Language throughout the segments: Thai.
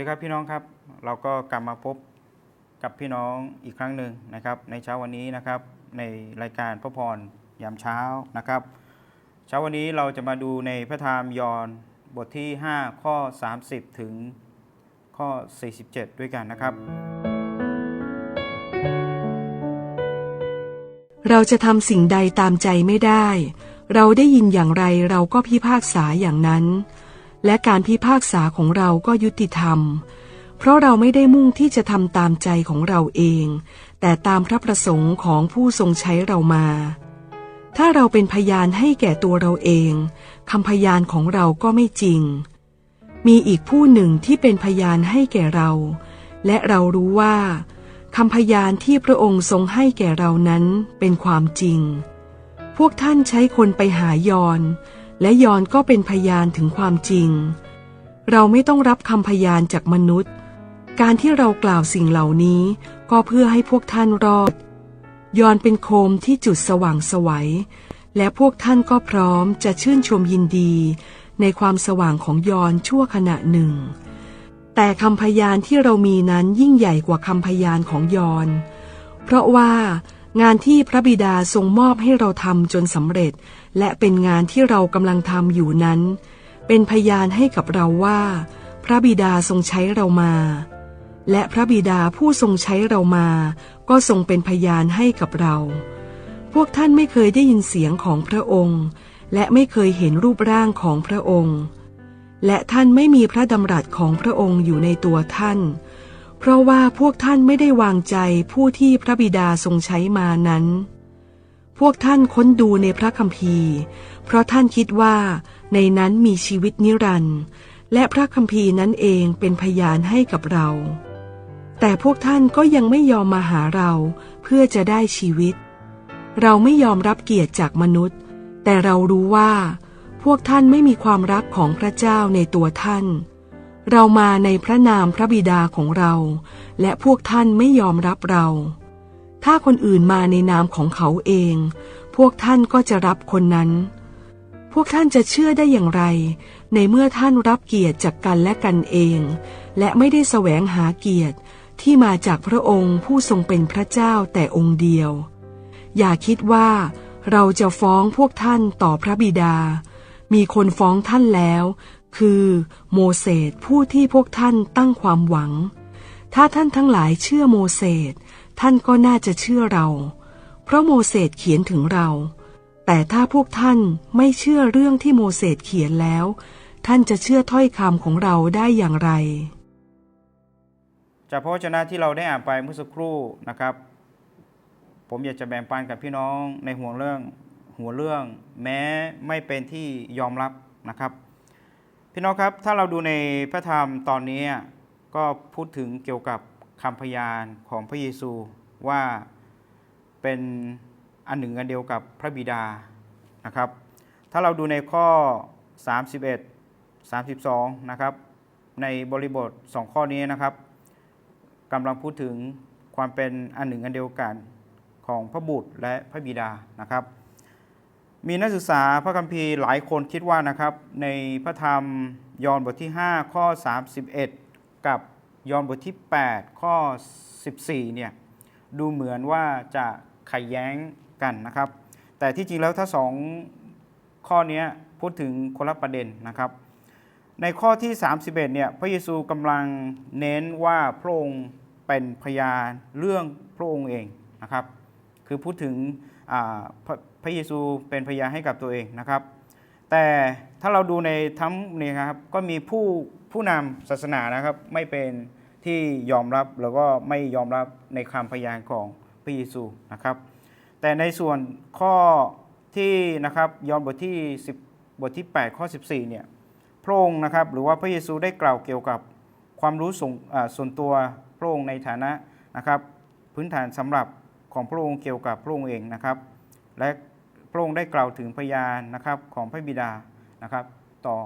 ดีครับพี่น้องครับ เราก็กลับมาพบกับพี่น้องอีกครั้งหนึ่งนะครับ ในเช้าวันนี้นะครับในรายการพระพรยามเช้านะครับ เช้าวันนี้เราจะมาดูในพระธรรมยอห์นบทที่ 5 ข้อ 30 ถึงข้อ 47 ด้วยกันนะครับ เราจะทำสิ่งใดตามใจไม่ได้ เราได้ยินอย่างไรเราก็พิพากษาอย่างนั้น และการพิพากษาของเราก็ยุติธรรม เพราะเราไม่ได้มุ่งที่จะทำตามใจของเราเอง แต่ตามพระประสงค์ของผู้ทรงใช้เรามา ถ้าเราเป็นพยานให้แก่ตัวเราเองคำพยานของเราก็ไม่จริง มีอีกผู้หนึ่งที่เป็นพยานให้แก่เรา และเรารู้ว่าคำพยานที่พระองค์ทรงให้แก่เรานั้นเป็นความจริง พวกท่านใช้คนไปหายอน และยอนก็เป็นพยานถึงความจริง เราไม่ต้องรับคำพยานจากมนุษย์ การที่เรากล่าวสิ่งเหล่านี้ ก็เพื่อให้พวกท่านรอด ยอนเป็นโคมที่จุดสว่างสวัย และพวกท่านก็พร้อมจะชื่นชมยินดี ในความสว่างของยอนชั่วขณะหนึ่ง แต่คำพยานที่เรามีนั้นยิ่งใหญ่กว่าคำพยานของยอน เพราะว่า งานที่พระบิดาทรงมอบให้เราทำจนสำเร็จ และเป็นงานที่เรากำลังทำอยู่นั้น เป็นพยานให้กับเราว่า พระบิดาทรงใช้เรามา และพระบิดาผู้ทรงใช้เรามา ก็ทรงเป็นพยานให้กับเรา พวกท่านไม่เคยได้ยินเสียงของพระองค์ และไม่เคยเห็นรูปร่างของพระองค์ และท่านไม่มีพระดำรัสของพระองค์อยู่ในตัวท่าน เพราะว่าพวกท่านไม่ได้วางใจผู้ที่พระบิดาทรงใช้มานั้น พวกท่านค้นดูในพระคัมภีร์ เพราะท่านคิดว่าในนั้นมีชีวิตนิรันดร์และพระคัมภีร์นั้นเองเป็นพยานให้กับเรา แต่พวกท่านก็ยังไม่ยอมมาหาเราเพื่อจะได้ชีวิต เราไม่ยอมรับเกียรติจากมนุษย์ แต่เรารู้ว่า พวกท่านไม่มีความรักของพระเจ้าในตัวท่าน เรามาในพระนามพระบิดาของเรา และพวกท่านไม่ยอมรับเรา ถ้าคนอื่นมาในนามของเขาเอง พวกท่านก็จะรับคนนั้น พวกท่านจะเชื่อได้อย่างไร ในเมื่อท่านรับเกียรติจากกันและกันเอง และไม่ได้แสวงหาเกียรติที่มาจากพระองค์ผู้ทรงเป็นพระเจ้าแต่องค์เดียว อย่าคิดว่าเราจะฟ้องพวกท่านต่อพระบิดา มีคนฟ้องท่านแล้ว คือโมเสสผู้ที่พวกท่านตั้งความหวัง ถ้าท่านทั้งหลายเชื่อโมเสสท่านก็น่าจะเชื่อเรา เพราะโมเสสเขียนถึงเรา แต่ถ้าพวกท่านไม่เชื่อเรื่องที่โมเสสเขียนแล้ว ท่านจะเชื่อถ้อยคำของเราได้อย่างไร จากพระวจนะที่เราได้อ่านไปเมื่อสักครู่นะครับ ผมอยากจะแบ่งปันกับพี่น้องในหัวเรื่องหัวเรื่อง แม้ไม่เป็นที่ยอมรับนะครับ พี่น้องครับถ้าเราดูในพระธรรมตอนนี้ก็พูดถึงเกี่ยวกับคำพยานของพระเยซูว่าเป็นอันหนึ่งอันเดียวกับพระบิดานะครับ ถ้าเราดูในข้อ 31 32 นะครับ ในบริบท 2 ข้อนี้นะครับกำลังพูดถึงความเป็นอันหนึ่งอันเดียวกันของพระบุตรและพระบิดานะครับ มีนักศึกษาพระคัมภีร์หลายคนคิดว่านะครับ ในพระธรรมยอห์นบทที่ 5 ข้อ 31 กับยอห์นบทที่ 8 ข้อ 14 เนี่ยดูเหมือนว่าจะขัดแย้งกันนะครับ แต่ที่จริงแล้วถ้าสองข้อนี้พูดถึงคนละประเด็นนะครับ ในข้อที่ 31 เนี่ยพระเยซูกำลังเน้นว่าพระองค์เป็นพยานเรื่องพระองค์เองนะครับ คือพูดถึงอ่าพ ระพระเยซูเป็นพยานให้กับตัวเองนะครับ แต่ถ้าเราดูในทั้งนี่ครับก็มีผู้ผู้นำศาสนานะครับ ไม่เป็นที่ยอมรับแล้วก็ไม่ยอมรับในคำพยานของพระเยซูนะครับ แต่ในส่วนข้อที่นะครับยอห์นบทที่ 10 บทที่ 8 ข้อ 14 เนี่ยพระองค์นะครับหรือว่าพระเยซูได้กล่าวเกี่ยวกับความรู้ส่วนส่วนตัวพระองค์ในฐานะนะครับ พื้นฐานสำหรับของพระองค์เกี่ยวกับพระองค์เองนะครับ และ พระองค์ได้กล่าวถึงพยานนะครับของพระบิดานะครับ ต่อ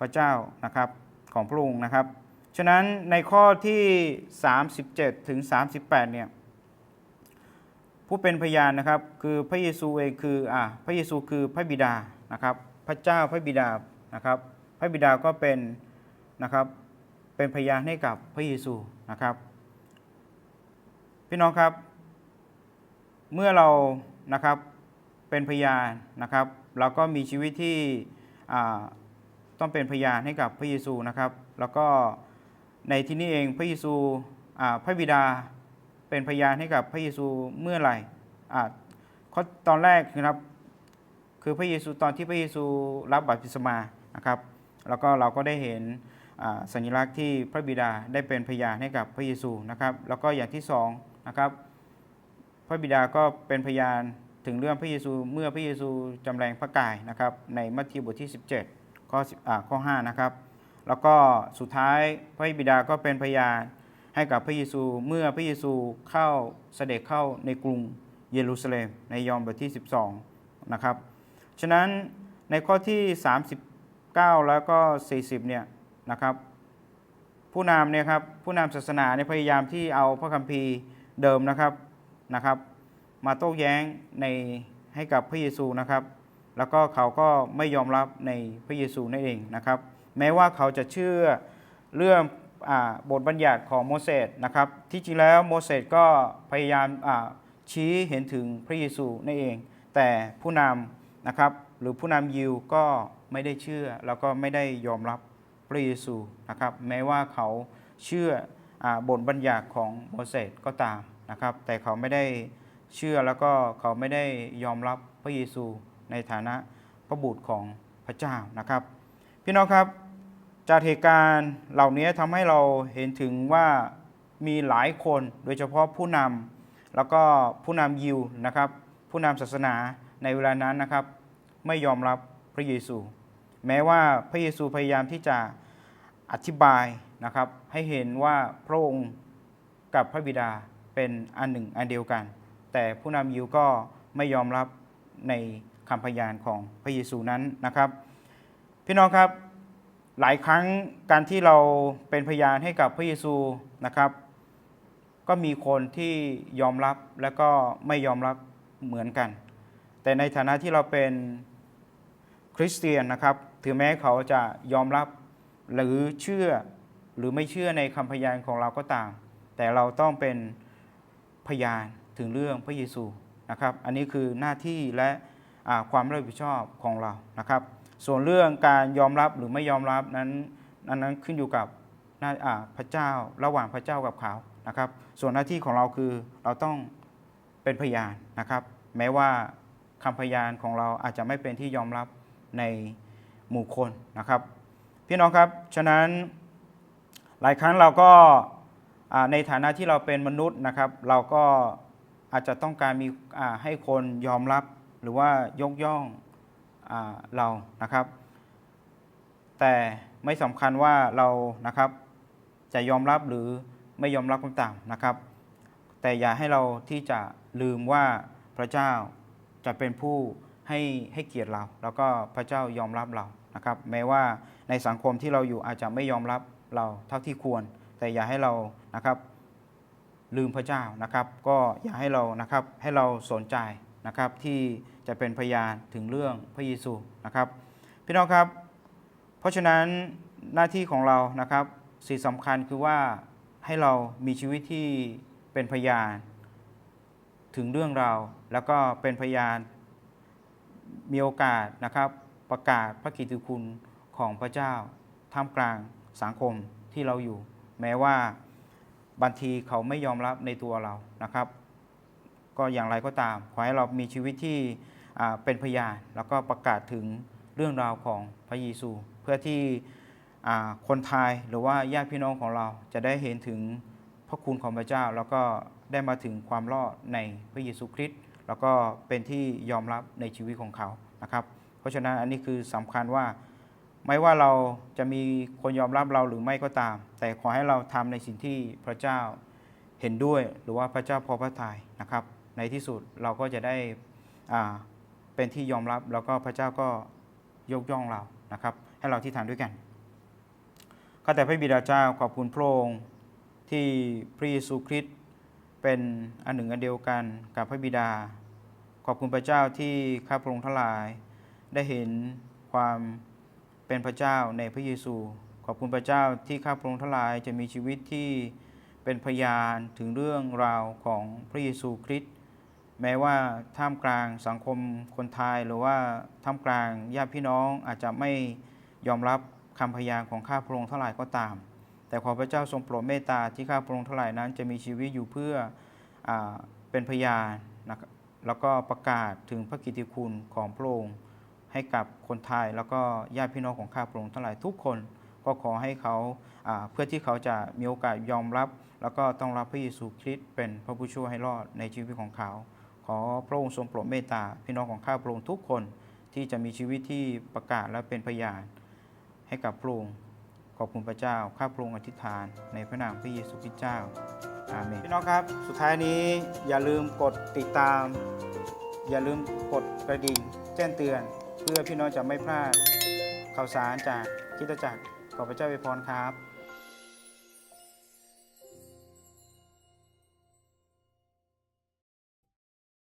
พระเจ้านะครับของพระองค์นะครับ ฉะนั้นในข้อที่ 37 ถึง 38 เนี่ยผู้เป็นพยานนะครับ คือพระเยซูเองคืออ่าพระเยซูคือพระบิดานะครับ พระเจ้าพระบิดานะครับ พระบิดาก็เป็นนะครับเป็นพยานให้กับพระเยซูนะครับ พี่น้องครับ เมื่อเรานะครับ เป็นพยานนะครับเราก็มีชีวิตที่ต้องเป็นพยานให้กับพระเยซูนะครับ แล้วก็ในที่นี้เองพระเยซูพระบิดาเป็นพยานให้กับพระเยซูเมื่อไหร่อ่าข้อตอนแรกนะครับคือพระเยซูตอนที่พระเยซูรับบัพติศมานะครับแล้วก็เราก็ได้เห็นสัญลักษณ์ที่พระบิดาได้เป็นพยานให้กับพระเยซูนะครับ แล้วก็อย่างที่สองนะครับพระบิดาก็เป็นพยาน ถึงเรื่องพระเยซูเมื่อพระเยซูจำแรงพระกายนะครับ ในมัทธิวบทที่ 17 ข้อ10อ่าข้อ 5 นะครับ แล้วก็สุดท้ายพระบิดาก็เป็นพยานให้กับพระเยซูเมื่อพระเยซูเข้าเสด็จเข้าในกรุงเยรูซาเล็มในยอห์นบทที่ 12 นะครับ ฉะนั้นในข้อที่ 39 แล้วก็ 40 เนี่ยนะครับ ผู้นำเนี่ยครับผู้นำศาสนาเนี่ยพยายามที่เอาพระคัมภีร์เดิมนะครับนะครับ มาโต้แย้งในให้กับพระเยซูนะครับ แล้วก็เขาก็ไม่ยอมรับในพระเยซูนั่นเองนะครับ แม้ว่าเขาจะเชื่อเรื่องอบทบัญญัติของโมเสสนะครับ ที่จริงแล้วโมเสสก็พยายามชี้เห็นถึงพระเยซูนั่นเอง แต่ผู้นำนะครับหรือผู้นำยิวก็ไม่ได้เชื่อ แล้วก็ไม่ได้ยอมรับพระเยซูนะครับ แม้ว่าเขาเชื่ออบทบัญญัติของโมเสสก็ตามนะครับ แต่เขาไม่ได้ เชื่อแล้วก็เขาไม่ได้ยอมรับพระเยซูในฐานะพระบุตรของพระเจ้านะครับ พี่น้องครับจากเหตุการณ์เหล่านี้ทำให้เราเห็นถึงว่ามีหลายคนโดยเฉพาะผู้นำแล้วก็ผู้นำยิวนะครับ ผู้นำศาสนาในเวลานั้นนะครับ ไม่ยอมรับพระเยซู แม้ว่าพระเยซูพยายามที่จะอธิบายนะครับ ให้เห็นว่าพระองค์กับพระบิดาเป็นอันหนึ่งอันเดียวกัน แต่ผู้นำยิวก็ไม่ยอมรับในคำพยานของพระเยซูนั้นนะครับ พี่น้องครับหลายครั้งการที่เราเป็นพยานให้กับพระเยซูนะครับ ก็มีคนที่ยอมรับและก็ไม่ยอมรับเหมือนกัน แต่ในฐานะที่เราเป็นคริสเตียนนะครับ ถึงแม้เขาจะยอมรับหรือเชื่อหรือไม่เชื่อในคำพยานของเราก็ตาม แต่เราต้องเป็นพยาน ถึงเรื่องพระเยซูนะครับ อันนี้คือหน้าที่และความรับผิดชอบของเรานะครับ ส่วนเรื่องการยอมรับหรือไม่ยอมรับนั้นนั้นนั้นขึ้นอยู่กับพระเจ้าระหว่างพระเจ้ากับเขานะครับ ส่วนหน้าที่ของเราคือเราต้องเป็นพยานนะครับ แม้ว่าคำพยานของเราอาจจะไม่เป็นที่ยอมรับในหมู่คนนะครับ พี่น้องครับฉะนั้นหลายครั้งเราก็ในฐานะที่เราเป็นมนุษย์นะครับ เราก็ อาจจะต้องการมีให้คนยอมรับหรือว่ายกย่องอเรานะครับ แต่ไม่สำคัญว่าเรานะครับ จะยอมรับหรือไม่ยอมรับก็ตามนะครับ แต่อย่าให้เราที่จะลืมว่าพระเจ้าจะเป็นผู้ให้ให้เกียรติเรา แล้วก็พระเจ้ายอมรับเรานะครับ แม้ว่าในสังคมที่เราอยู่อาจจะไม่ยอมรับเราเท่าที่ควร แต่อย่าให้เรานะครับ ลืมพระเจ้านะครับ ก็อย่าให้เรานะครับให้เราสนใจนะครับที่จะเป็นพยานถึงเรื่องพระเยซูนะครับพี่น้องครับ เพราะฉะนั้นหน้าที่ของเรานะครับสิ่งสำคัญคือว่าให้เรามีชีวิตที่เป็นพยาน ถึงเรื่องเราแล้วก็เป็นพยานมีโอกาสนะครับประกาศพระกิตติคุณของพระเจ้าท่ามกลางสังคมที่เราอยู่ แม้ว่า บางทีเขาไม่ยอมรับในตัวเรานะครับ ก็อย่างไรก็ตาม ขอให้เรามีชีวิตที่เป็นพยานแล้วก็ประกาศถึงเรื่องราวของพระเยซู เพื่อที่คนไทยหรือว่าญาติพี่น้องของเราจะได้เห็นถึงพระคุณของพระเจ้า แล้วก็ได้มาถึงความรอดในพระเยซูคริสต์แล้วก็เป็นที่ยอมรับในชีวิตของเขานะครับ เพราะฉะนั้นอันนี้คือสำคัญว่า ไม่ว่าเราจะมีคนยอมรับเราหรือไม่ก็ตาม แต่ขอให้เราทำในสิ่งที่พระเจ้าเห็นด้วยหรือว่าพระเจ้าพอพระทัยนะครับ ในที่สุดเราก็จะได้อ่าเป็นที่ยอมรับแล้วก็พระเจ้าก็ยกย่องเรานะครับ ให้เราที่ฐานด้วยกันข้าแต่พระบิดาเจ้าขอบคุณพระองค์ที่พระเยซูคริสต์เป็นอันหนึ่งอันเดียวกันกับพระบิดา ขอบคุณพระเจ้าที่ข้าพระองค์ทั้งหลาย ได้เห็นความ เป็นพระเจ้าในพระเยซู ขอบคุณพระเจ้าที่ข้าพระองค์ทั้งหลายจะมีชีวิตที่เป็นพยานถึงเรื่องราวของพระเยซูคริสต์แม้ว่าท่ามกลางสังคมคนไทยหรือว่าท่ามกลางญาติพี่น้องอาจจะไม่ยอมรับคำพยานของข้าพระองค์ทั้งหลายก็ตาม แต่ขอพระเจ้าทรงโปรดเมตตาที่ข้าพระองค์ทั้งหลายนั้น จะมีชีวิตอยู่เพื่ออเป็นพยานนะครับแล้วก็ประกาศถึงพระกิตติคุณของพระองค์ ให้กับคนไทยแล้วก็ญาติพี่น้องของข้าพระองค์ทั้งหลายทุกคนก็ขอให้เขาเพื่อที่เขาจะมีโอกาสยอมรับ แล้วก็ต้องรับพระเยซูคริสต์เป็นพระผู้ช่วยให้รอดในชีวิตของเขา ขอพระองค์ทรงโปรดเมตตาพี่น้องของข้าพระองค์ทุกคนที่จะมีชีวิตที่ประกาศและเป็นพยานให้กับพระองค์ขอบคุณพระเจ้าข้าพระองค์อธิษฐาน ในพระนามพระเยซูคริสต์เจ้าอาเมนพี่น้องครับ สุดท้ายนี้อย่าลืมกดติดตาม อย่าลืมกดกระดิ่งแจ้งเตือน เพื่อพี่น้องจะไม่พลาดข่าวสารจากคิดจักรขอพระเจ้าอวยพรครับ